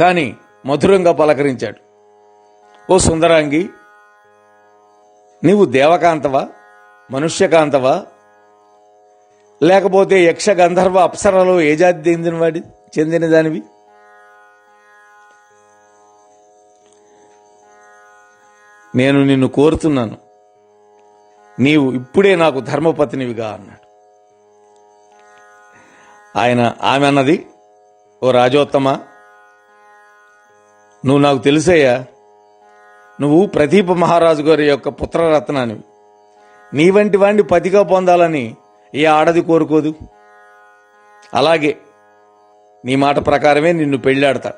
కానీ మధురంగా పలకరించాడు. ఓ సుందరాంగి నీవు దేవకాంతవా? మనుష్యకాంతవా? లేకపోతే యక్ష గంధర్వ అప్సరలో ఏ జాతి చెందినవాడి చెందిన దానివి? నేను నిన్ను కోరుతున్నాను. నీవు ఇప్పుడే నాకు ధర్మపత్నివిగా అన్నాడు. ఆయన ఆమె అన్నది ఓ రాజోత్తమ నువ్వు నాకు తెలుసయ్యా. నువ్వు ప్రదీప మహారాజు గారి యొక్క పుత్రరత్నానివి. నీ వంటి వాణ్ణి పతిగా పొందాలని ఏ ఆడది కోరుకోదు. అలాగే నీ మాట ప్రకారమే నిన్ను పెళ్ళాడతా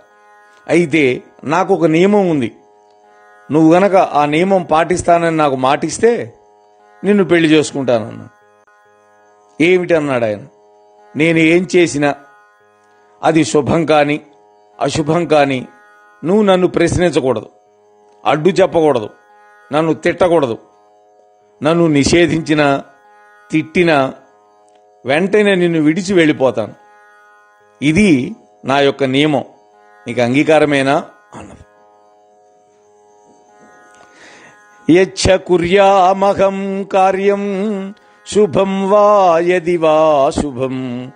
అయితే నాకు ఒక నియమం ఉంది. నువ్వు గనక ఆ నియమం పాటిస్తానని నాకు మాటిస్తే నిన్ను పెళ్ళి చేసుకుంటానన్నా. ఏమిటన్నాడు ఆయన. నేను ఏం చేసినా అది శుభం కానీ అశుభం కానీ నువ్వు నన్ను ప్రశ్నించకూడదు. అడ్డు చెప్పకూడదు. నన్ను తిట్టకూడదు. నన్ను నిషేధించిన తిట్టిన వెంటనే నిన్ను విడిచి వెళ్ళిపోతాను. ఇది నా యొక్క నియమం. నీకు అంగీకారమేనా? అన్నది. యచ్చ కుర్యామహం కార్యం శుభం వా యది వా శుభం.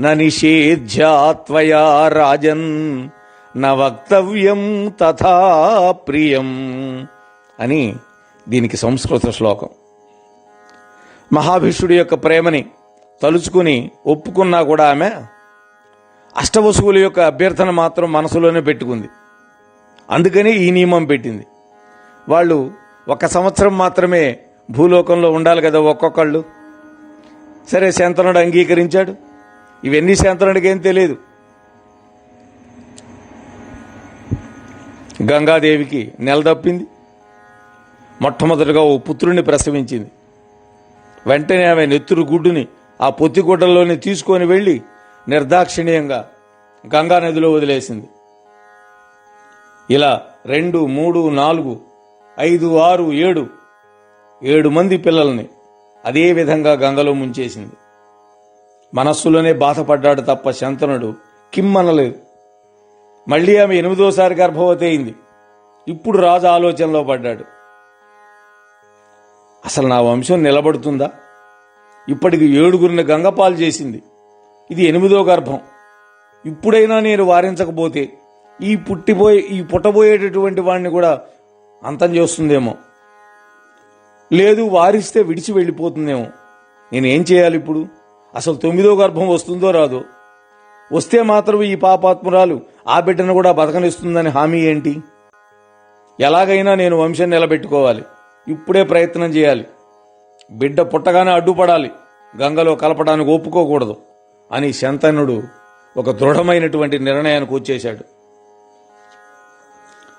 న నిషేధ్యాత్వయా రాజన్ న వక్తవ్యం తథా ప్రియం అని దీనికి సంస్కృత శ్లోకం. మహాభీషుడి యొక్క ప్రేమని తలుచుకుని ఒప్పుకున్నా కూడా ఆమె అష్టవసువుల యొక్క అభ్యర్థన మాత్రం మనసులోనే పెట్టుకుంది. అందుకని ఈ నియమం పెట్టింది. వాళ్ళు ఒక సంవత్సరం మాత్రమే భూలోకంలో ఉండాలి కదా ఒక్కొక్కళ్ళు. సరే శంతనుడు అంగీకరించాడు. ఇవన్నీ శంతనుడికి ఏం తెలియదు. గంగాదేవికి నెలదప్పింది మొట్టమొదటిగా ఓ పుత్రుణ్ణి ప్రసవించింది. వెంటనే ఆమె నెత్తురు గుడ్డుని ఆ పొత్తిగుడ్డల్లోనే తీసుకొని వెళ్ళి నిర్దాక్షిణీయంగా గంగా నదిలో వదిలేసింది. ఇలా రెండు మూడు నాలుగు ఐదు ఆరు ఏడు ఏడు మంది పిల్లల్ని అదే విధంగా గంగలో ముంచేసింది. మనస్సులోనే బాధపడ్డాడు తప్ప శంతనుడు కిమ్మనలేదు. మళ్ళీ ఆమె ఎనిమిదోసారి గర్భవతి అయింది. ఇప్పుడు రాజు ఆలోచనలో పడ్డాడు. అసలు నా వంశం నిలబడుతుందా? ఇప్పటికి ఏడుగురిని గంగపాలు చేసింది. ఇది ఎనిమిదో గర్భం. ఇప్పుడైనా నేను వారించకపోతే ఈ పుట్టిపోయే ఈ పుట్టబోయేటటువంటి వాడిని కూడా అంతం చేస్తుందేమో. లేదు వారిస్తే విడిచి వెళ్ళిపోతుందేమో. నేనేం చేయాలి ఇప్పుడు అసలు తొమ్మిదో గర్భం వస్తుందో రాదో? వస్తే మాత్రం ఈ పాపాత్మురాలు ఆ బిడ్డను కూడా బతకనిస్తుందని హామీ ఏంటి? ఎలాగైనా నేను వంశం నిలబెట్టుకోవాలి. ఇప్పుడే ప్రయత్నం చేయాలి. బిడ్డ పుట్టగానే అడ్డుపడాలి. గంగలో కలపడానికి ఒప్పుకోకూడదు అని శంతనుడు ఒక దృఢమైనటువంటి నిర్ణయానికి వచ్చేశాడు.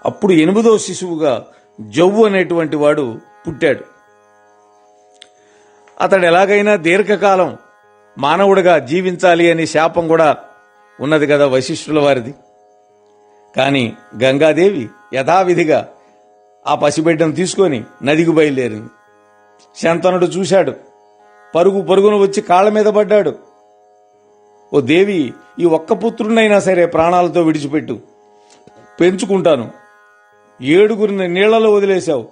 అప్పుడు ఎనిమిదో శిశువుగా జవ్వు అనేటువంటి వాడు పుట్టాడు. అతడు ఎలాగైనా దీర్ఘకాలం మానవుడిగా జీవించాలి అనే శాపం కూడా ఉన్నది కదా వశిష్ఠుల వారిది. కానీ గంగాదేవి యథావిధిగా ఆ పసిబిడ్డను తీసుకొని నదికి బయలుదేరింది. శంతనుడు చూశాడు. పరుగు పరుగున వచ్చి కాళ్ళ మీద పడ్డాడు. ఓ దేవి ఈ ఒక్క పుత్రుడినైనా సరే ప్రాణాలతో విడిచిపెట్టు. పెంచుకుంటాను. ఏడుగురిని నీళ్ళలో వదిలేశావు.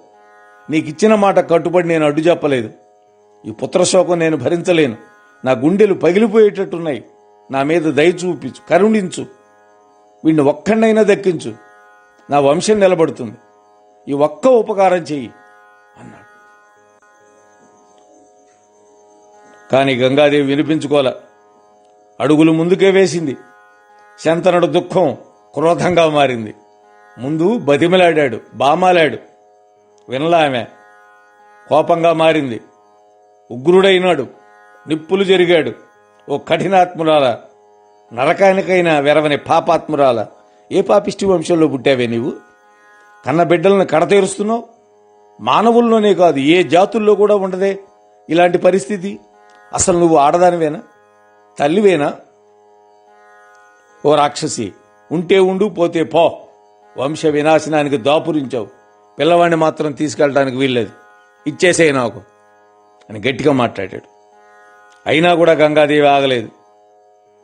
నీకిచ్చిన మాట కట్టుబడి నేను అడ్డు చెప్పలేదు ఈ పుత్రశోకం నేను భరించలేను. నా గుండెలు పగిలిపోయేటట్టున్నాయి. నా మీద దయ చూపించు కరుణించు. వీడిని ఒక్కడైనా దక్కించు. నా వంశం నిలబడుతుంది. ఈ ఒక్క ఉపకారం చెయ్యి అన్నాడు. కానీ గంగాదేవి వినిపించుకోలే. అడుగులు ముందుకే వేసింది. శంతనుడు దుఃఖం క్రోధంగా మారింది. ముందు బతిమలాడాడు బామాలాడు. వినలా ఆమె? కోపంగా మారింది. ఉగ్రుడైనాడు. నిప్పులు జరిగాడు. ఓ కఠినాత్మురాల నరకానికైనా వెరవని పాపాత్మురాల ఏ పాపిష్టి వంశంలో పుట్టావే నీవు? కన్న బిడ్డలను కడతేరుస్తున్నావు? మానవుల్లోనే కాదు ఏ జాతుల్లో కూడా ఉండదే ఇలాంటి పరిస్థితి? అసలు నువ్వు ఆడదానివేనా? తల్లివేనా? ఓ రాక్షసి ఉంటే ఉండు పోతే పో. వంశ వినాశనానికి దాపురించావు. పిల్లవాడిని మాత్రం తీసుకెళ్ళడానికి వీల్లేదు. ఇచ్చేసేయి నాకు అని గట్టిగా మాట్లాడాడు. అయినా కూడా గంగాదేవి ఆగలేదు.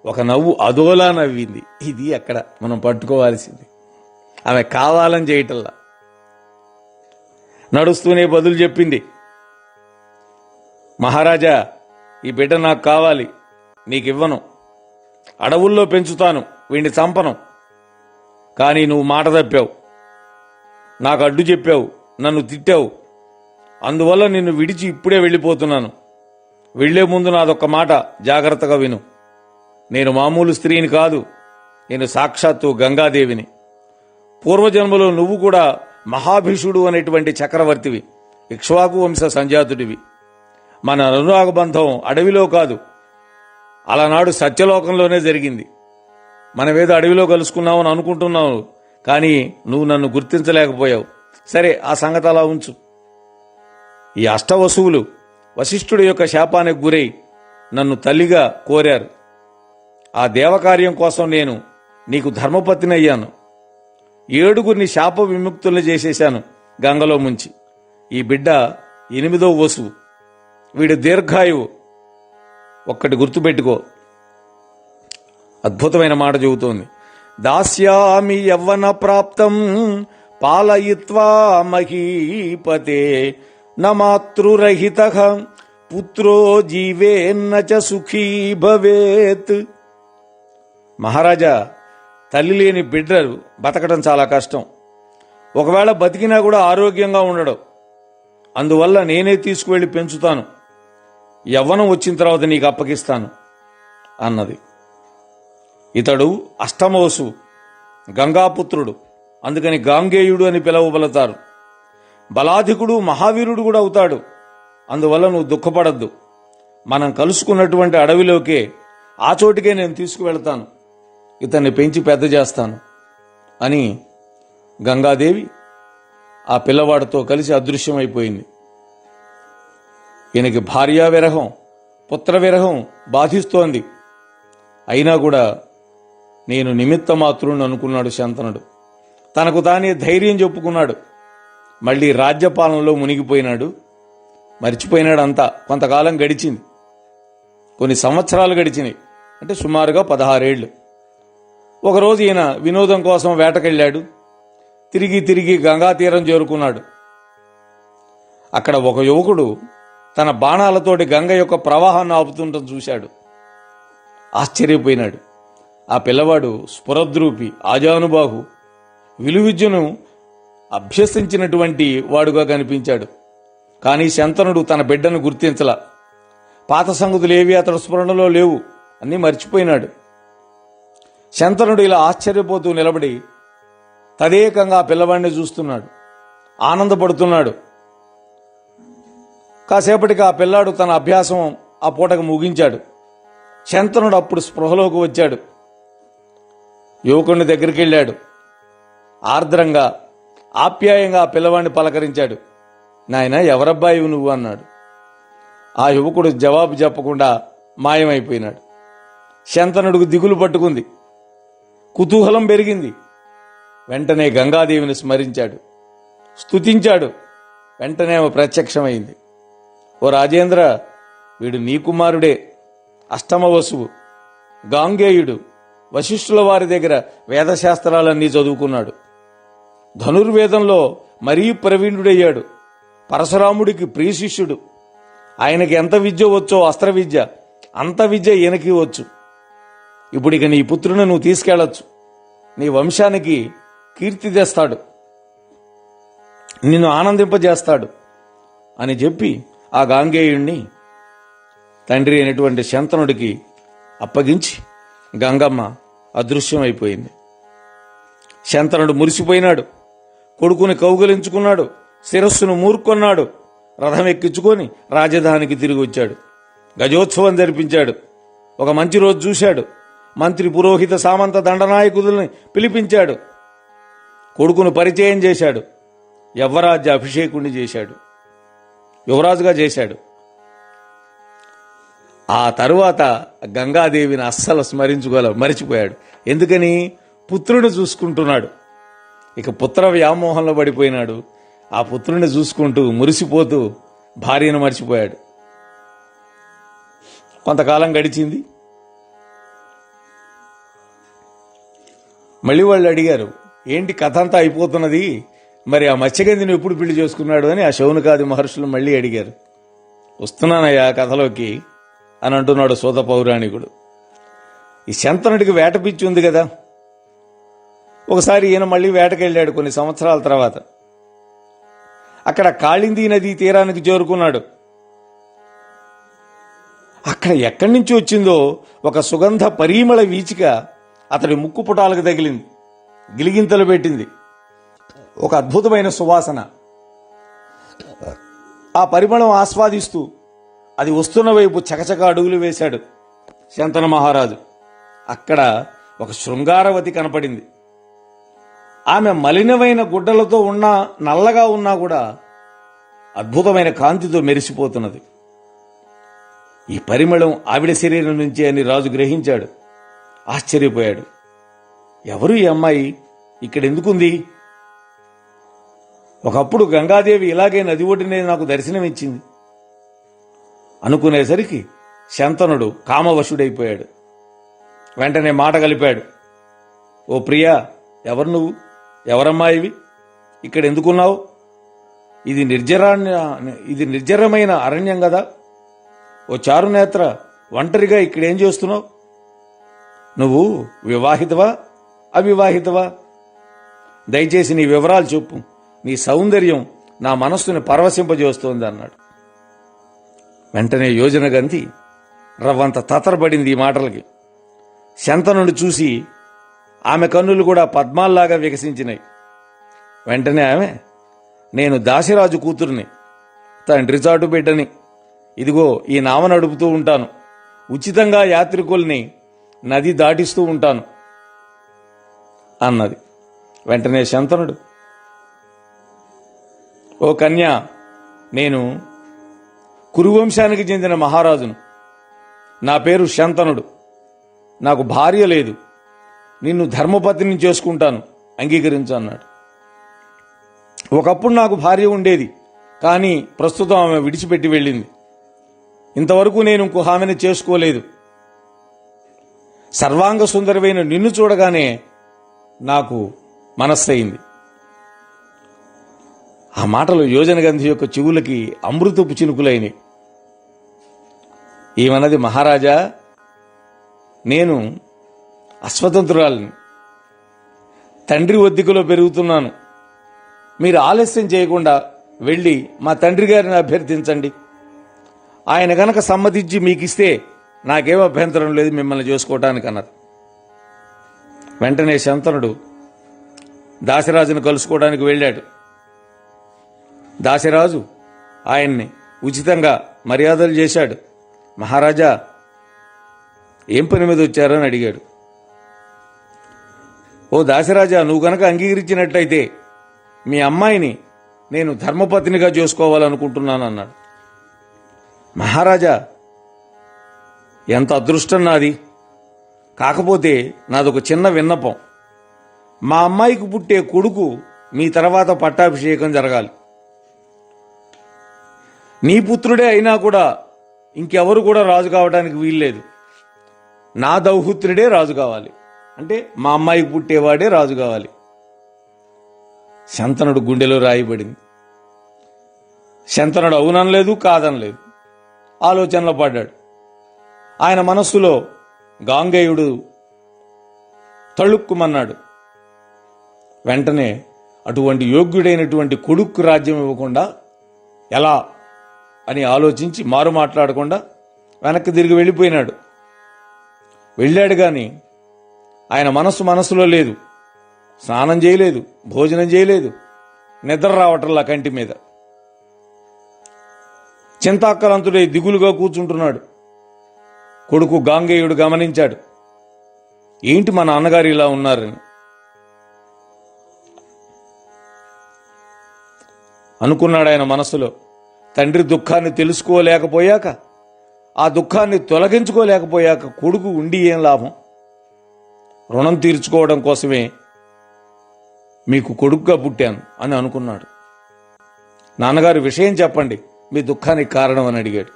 ఒక నవ్వు అదోలా నవ్వింది. ఇది అక్కడ మనం పట్టుకోవాల్సింది. ఆమె కావాలని చేయటల్లా నడుస్తూనే బదులు చెప్పింది. మహారాజా ఈ బిడ్డ నాకు కావాలి. నీకు ఇవ్వను అడవుల్లో పెంచుతాను. వీడిని చంపను. కానీ నువ్వు మాట తప్పావు. నాకు అడ్డు చెప్పావు. నన్ను తిట్టావు. అందువల్ల నిన్ను విడిచి ఇప్పుడే వెళ్ళిపోతున్నాను. వెళ్ళే ముందు నాదొక్క మాట జాగ్రత్తగా విను. నేను మామూలు స్త్రీని కాదు. నేను సాక్షాత్తు గంగాదేవిని. పూర్వజన్మలో నువ్వు కూడా మహాభీషుడు అనేటువంటి చక్రవర్తివి. ఇక్ష్వాకు వంశ సంజాతుడివి. మన అనురాగ బంధం అడవిలో కాదు. అలనాడు సత్యలోకంలోనే జరిగింది. మనమేదో అడవిలో కలుసుకున్నామని అనుకుంటున్నావు కానీ నువ్వు నన్ను గుర్తించలేకపోయావు. సరే ఆ సంగతి అలా ఉంచు. ఈ అష్టవసువులు వశిష్ఠుడి యొక్క శాపానికి గురై నన్ను తల్లిగా కోరారు. ఆ దేవకార్యం కోసం నేను నీకు ధర్మపత్ని అయ్యాను. ఏడుగురిని శాప విముక్తుల్ని చేసేశాను గంగలో ముంచి. ఈ బిడ్డ ఎనిమిదో వసువు వీడు దీర్ఘాయువు. ఒక్కటి గుర్తుపెట్టుకో. అద్భుతమైన మాట చెబుతోంది. దాస్యామి యవ్వన ప్రాప్తం పాలయిత్వా మహీపతే న మాతృరహిత పుత్రో జీవేన్న చ సుఖీ భవేత్ మహారాజా తల్లి లేని బిడ్డలు బతకడం చాలా కష్టం. ఒకవేళ బతికినా కూడా ఆరోగ్యంగా ఉండడు. అందువల్ల నేనే తీసుకువెళ్ళి పెంచుతాను. యవ్వనం వచ్చిన తర్వాత నీకు అప్పగిస్తాను అన్నది. ఇతడు అష్టమోసు గంగాపుత్రుడు అందుకని గాంగేయుడు అని పిలువబడతారు బలాధికుడు మహావీరుడు కూడా అవుతాడు. అందువల్ల నువ్వు దుఃఖపడద్దు. మనం కలుసుకున్నటువంటి అడవిలోకే ఆ చోటికే నేను తీసుకువెళ్తాను. ఇతన్ని పెంచి పెద్ద చేస్తాను అని గంగాదేవి ఆ పిల్లవాడితో కలిసి అదృశ్యమైపోయింది. ఈయనకి భార్యా విరహం పుత్ర విరహం బాధిస్తోంది. అయినా కూడా నేను నిమిత్త మాత్రుణ్ణి అనుకున్నాడు శంతనుడు. తనకు తానే ధైర్యం చెప్పుకున్నాడు. మళ్ళీ రాజ్యపాలనలో మునిగిపోయినాడు. మర్చిపోయినాడు అంతా కొంతకాలం గడిచింది. కొన్ని సంవత్సరాలు గడిచినాయి. అంటే సుమారుగా పదహారేళ్ళు. ఒకరోజు ఈయన వినోదం కోసం వేటకెళ్ళాడు. తిరిగి తిరిగి గంగా తీరం చేరుకున్నాడు. అక్కడ ఒక యువకుడు తన బాణాలతోటి గంగ యొక్క ప్రవాహాన్ని ఆపుతుండటం చూశాడు. ఆశ్చర్యపోయినాడు. ఆ పిల్లవాడు స్ఫురద్రూపి ఆజానుబాహు విలువిద్యను అభ్యసించినటువంటి వాడుగా కనిపించాడు. కానీ శంతనుడు తన బిడ్డను గుర్తించలా. పాత సంగతులు ఏవి అతడు స్మరణలో లేవు అన్నీ మర్చిపోయినాడు. శంతనుడు ఇలా ఆశ్చర్యపోతూ నిలబడి తదేకంగా పిల్లవాడిని చూస్తున్నాడు. ఆనందపడుతున్నాడు. కాసేపటికి ఆ పిల్లాడు తన అభ్యాసం ఆ పూటకు ముగించాడు. శంతనుడు అప్పుడు స్పృహలోకి వచ్చాడు. యువకుని దగ్గరికి వెళ్ళాడు. ఆర్ద్రంగా ఆప్యాయంగా ఆ పిల్లవాడిని పలకరించాడు. నాయన ఎవరబ్బాయి నువ్వు? అన్నాడు. ఆ యువకుడు జవాబు చెప్పకుండా మాయమైపోయినాడు. శంతనుడికి దిగులు పట్టుకుంది. కుతూహలం పెరిగింది. వెంటనే గంగాదేవిని స్మరించాడు. స్తుతించాడు. వెంటనే ఆమె ప్రత్యక్షమైంది. ఓ రాజేంద్ర వీడు నీ కుమారుడే. అష్టమ వసువు. గాంగేయుడు. వశిష్ఠుల వారి దగ్గర వేదశాస్త్రాలన్నీ చదువుకున్నాడు. ధనుర్వేదంలో మరీ ప్రవీణుడయ్యాడు. పరశురాముడికి ప్రియశిష్యుడు. ఆయనకి ఎంత విద్య వచ్చో అస్త్ర విద్య అంత విద్య ఈయనకి వచ్చు. ఇప్పుడు ఇక నీ పుత్రుని నువ్వు తీసుకెళ్ళొచ్చు. నీ వంశానికి కీర్తి తెస్తాడు. నిన్ను ఆనందింపజేస్తాడు అని చెప్పి ఆ గాంగేయుణ్ణి తండ్రి అయినటువంటి శంతనుడికి అప్పగించి గంగమ్మ అదృశ్యమైపోయింది. శంతనుడు మురిసిపోయినాడు. కొడుకుని కౌగలించుకున్నాడు శిరస్సును మూర్కొన్నాడు రథం ఎక్కించుకొని రాజధానికి తిరిగి వచ్చాడు. గజోత్సవం జరిపించాడు. ఒక మంచి రోజు చూశాడు. మంత్రి పురోహిత సామంత దండనాయకుదుల్ని పిలిపించాడు. కొడుకును పరిచయం చేశాడు. యవ్వరాజ్య అభిషేకుణ్ణి చేశాడు. యువరాజుగా చేశాడు. ఆ తరువాత గంగాదేవిని అస్సలు స్మరించుకోలే మరిచిపోయాడు. ఎందుకని? పుత్రుడు చూసుకుంటున్నాడు. ఇక పుత్ర వ్యామోహంలో పడిపోయినాడు. ఆ పుత్రుని చూసుకుంటూ మురిసిపోతూ భార్యను మర్చిపోయాడు. కొంతకాలం గడిచింది. మళ్ళీ వాళ్ళు అడిగారు ఏంటి కథ అంతా అయిపోతున్నది? మరి ఆ మత్స్యగంధిని ఎప్పుడు పెళ్ళి చేసుకున్నాడు? అని ఆ శౌనకాది మహర్షులు మళ్ళీ అడిగారు. వస్తున్నానయ్యా కథలోకి అని అంటున్నాడు సూత పౌరాణికుడు. ఈ శంతనుడికి వేట పిచ్చి ఉంది కదా ఒకసారి ఈయన మళ్ళీ వేటకెళ్ళాడు కొన్ని సంవత్సరాల తర్వాత. అక్కడ కాళింది నదీ తీరానికి చేరుకున్నాడు అక్కడ ఎక్కడి నుంచి వచ్చిందో ఒక సుగంధ పరిమళ వీచిక అతడి ముక్కు పుటాలకు తగిలింది. గిలిగింతలు పెట్టింది. ఒక అద్భుతమైన సువాసన. ఆ పరిమళం ఆస్వాదిస్తూ అది వస్తున్న వైపు చకచక అడుగులు వేశాడు. శంతన మహారాజు అక్కడ ఒక శృంగారవతి కనపడింది. ఆమె మలినమైన గుడ్డలతో ఉన్నా నల్లగా ఉన్నా కూడా అద్భుతమైన కాంతితో మెరిసిపోతున్నది. ఈ పరిమళం ఆవిడ శరీరం నుంచి అని రాజు గ్రహించాడు. ఆశ్చర్యపోయాడు. ఎవరు ఈ అమ్మాయి? ఇక్కడ ఎందుకుంది ఒకప్పుడు గంగాదేవి ఇలాగే నది ఒడ్డునే నాకు దర్శనమిచ్చింది. అనుకునేసరికి శంతనుడు కామవశుడైపోయాడు. వెంటనే మాట కలిపాడు ఓ ప్రియా ఎవరు నువ్వు? ఎవరమ్మా ఇవి? ఇక్కడ ఎందుకున్నావు? ఇది నిర్జరాణ్య ఇది నిర్జరమైన అరణ్యం కదా. ఓ చారునేత్ర ఒంటరిగా ఇక్కడేం చేస్తున్నావు? నువ్వు వివాహితవా? అవివాహితవా? దయచేసి నీ వివరాలు చెప్పు. నీ సౌందర్యం నా మనస్సుని పరవశింపజేస్తోంది అన్నాడు. వెంటనే యోజన గంతి రవ్వంత తతరపడింది ఈ మాటలకి. శంతనుడు చూసి ఆమె కన్నులు కూడా పద్మాల్లాగా వికసించినాయి. వెంటనే ఆమె నేను దాసిరాజు కూతుర్ని తండ్రి చాటు బిడ్డని ఇదిగో ఈ నామ నడుపుతూ ఉంటాను. ఉచితంగా యాత్రికుల్ని నది దాటిస్తూ ఉంటాను. అన్నది. వెంటనే శంతనుడు ఓ కన్య నేను కురువంశానికి చెందిన మహారాజును. నా పేరు శంతనుడు. నాకు భార్య లేదు. నిన్ను ధర్మపత్నిని చేసుకుంటాను అంగీకరించు అన్నాడు. ఒకప్పుడు నాకు భార్య ఉండేది కానీ ప్రస్తుతం ఆమె విడిచిపెట్టి వెళ్ళింది. ఇంతవరకు నేను ఇంకో ఆమెను చేసుకోలేదు. సర్వాంగ సుందరమైన నిన్ను చూడగానే నాకు మనస్సయింది. ఆ మాటలు యోజన గంధి యొక్క చెవులకి అమృతపు చినుకులైనవి. ఏమన్నది మహారాజా? నేను అస్వతంత్రురాలని. తండ్రి ఒద్దికలో పెరుగుతున్నాను. మీరు ఆలస్యం చేయకుండా వెళ్ళి మా తండ్రి గారిని అభ్యర్థించండి. ఆయన గనక సమ్మతించి మీకు ఇస్తే నాకేం అభ్యంతరం లేదు మిమ్మల్ని చేసుకోవటానికి అన్నారు వెంటనే శంతనుడు దాసిరాజును కలుసుకోవడానికి వెళ్ళాడు. దాసిరాజు ఆయన్ని ఉచితంగా మర్యాదలు చేశాడు. మహారాజా ఏం పని మీద వచ్చారని అడిగాడు. ఓ దాసిరాజా నువ్వు గనక అంగీకరించినట్లయితే మీ అమ్మాయిని నేను ధర్మపత్నిగా చేసుకోవాలనుకుంటున్నాను అన్నాడు మహారాజా ఎంత అదృష్టం నాది. కాకపోతే నాదొక చిన్న విన్నపం. మా అమ్మాయికి పుట్టే కొడుకు మీ తర్వాత పట్టాభిషేకం జరగాలి. నీ పుత్రుడే అయినా కూడా ఇంకెవరు కూడా రాజు కావడానికి వీల్లేదు. నా దౌహుత్రుడే రాజు కావాలి. అంటే మా అమ్మాయికి పుట్టేవాడే రాజు కావాలి. శంతనుడు గుండెలో రాయబడింది. శంతనుడు అవుననలేదు కాదనలేదు. ఆలోచనలో పడ్డాడు. ఆయన మనస్సులో గాంగేయుడు తళుక్కుమన్నాడు. వెంటనే అటువంటి యోగ్యుడైనటువంటి కొడుక్కు రాజ్యం ఇవ్వకుండా ఎలా అని ఆలోచించి మారు మాట్లాడకుండా వెనక్కి తిరిగి వెళ్ళిపోయినాడు. వెళ్ళాడు కానీ ఆయన మనస్సు మనస్సులో లేదు. స్నానం చేయలేదు భోజనం చేయలేదు. నిద్ర రావటంలా కంటి మీద. చింతాక్కలంతుడై దిగులుగా కూర్చుంటున్నాడు. కొడుకు గాంగేయుడు గమనించాడు. ఏంటి మా నాన్నగారు ఇలా ఉన్నారని. అనుకున్నాడు ఆయన మనసులో తండ్రి దుఃఖాన్ని తెలుసుకోలేకపోయాక ఆ దుఃఖాన్ని తొలగించుకోలేకపోయాక కొడుకు ఉండి ఏం లాభం? రుణం తీర్చుకోవడం కోసమే మీకు కొడుకుగా పుట్టాను అని అనుకున్నాడు. నాన్నగారు విషయం చెప్పండి. మీ దుఃఖానికి కారణం అని అడిగాడు.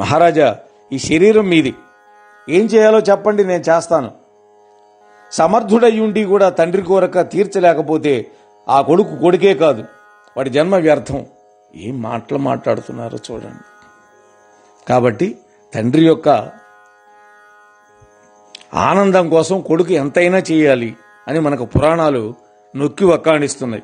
మహారాజా ఈ శరీరం మీది. ఏం చేయాలో చెప్పండి నేను చేస్తాను. సమర్థుడయ్యుండి కూడా తండ్రి కోరక తీర్చలేకపోతే ఆ కొడుకు కొడుకే కాదు. వాడి జన్మ వ్యర్థం. ఏం మాటలు మాట్లాడుతున్నారో చూడండి. కాబట్టి తండ్రి యొక్క ఆనందం కోసం కొడుకు ఎంతైనా చేయాలి అని మనకు పురాణాలు నొక్కి వక్కాణిస్తున్నాయి.